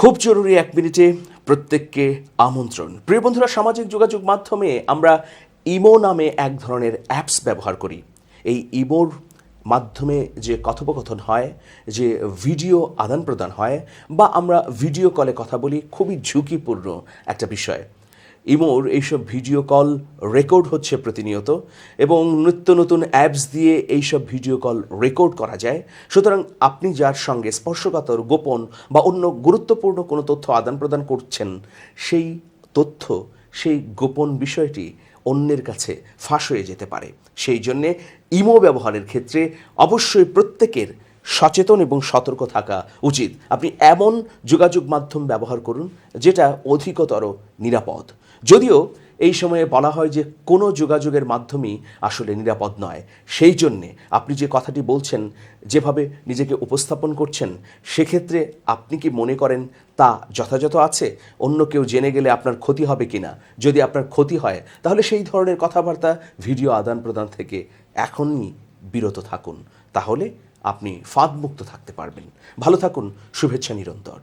খুব জরুরি এক মিনিটে প্রত্যেককে আমন্ত্রণ। প্রিয় বন্ধুরা, সামাজিক যোগাযোগ মাধ্যমে আমরা ইমো নামে এক ধরনের অ্যাপস ব্যবহার করি। এই ইমোর মাধ্যমে যে কথোপকথন হয়, যে ভিডিও আদান প্রদান হয়, বা আমরা ভিডিও কলে কথা বলি, খুবই ঝুঁকিপূর্ণ একটা বিষয়। ইমোর এইসব ভিডিও কল রেকর্ড হচ্ছে প্রতিনিয়ত এবং নিত্য নতুন অ্যাপস দিয়ে এইসব ভিডিও কল রেকর্ড করা যায়। সুতরাং আপনি যার সঙ্গে স্পর্শকাতর, গোপন বা অন্য গুরুত্বপূর্ণ কোনো তথ্য আদান প্রদান করছেন, সেই তথ্য, সেই গোপন বিষয়টি অন্যের কাছে ফাঁস হয়ে যেতে পারে। সেই জন্যে ইমো ব্যবহারের ক্ষেত্রে অবশ্যই প্রত্যেকের সচেতন এবং সতর্ক থাকা উচিত। আপনি এমন যোগাযোগ মাধ্যম ব্যবহার করুন, যেটা অধিকতর নিরাপদ। যদিও এই সময়ে বলা হয় যে কোনো যোগাযোগের মাধ্যমই আসলে নিরাপদ নয়। সেই জন্যে আপনি যে কথাটি বলছেন, যেভাবে নিজেকে উপস্থাপন করছেন, সেক্ষেত্রে আপনি কি মনে করেন তা যথাযথ আছে? অন্য কেউ জেনে গেলে আপনার ক্ষতি হবে কিনা যদি আপনার ক্ষতি হয়, তাহলে সেই ধরনের কথাবার্তা ভিডিও আদান প্রদান থেকে এখনই বিরত থাকুন। তাহলে আপনি ফাঁদমুক্ত থাকতে পারবেন। ভালো থাকুন শুভেচ্ছা নিরন্তর।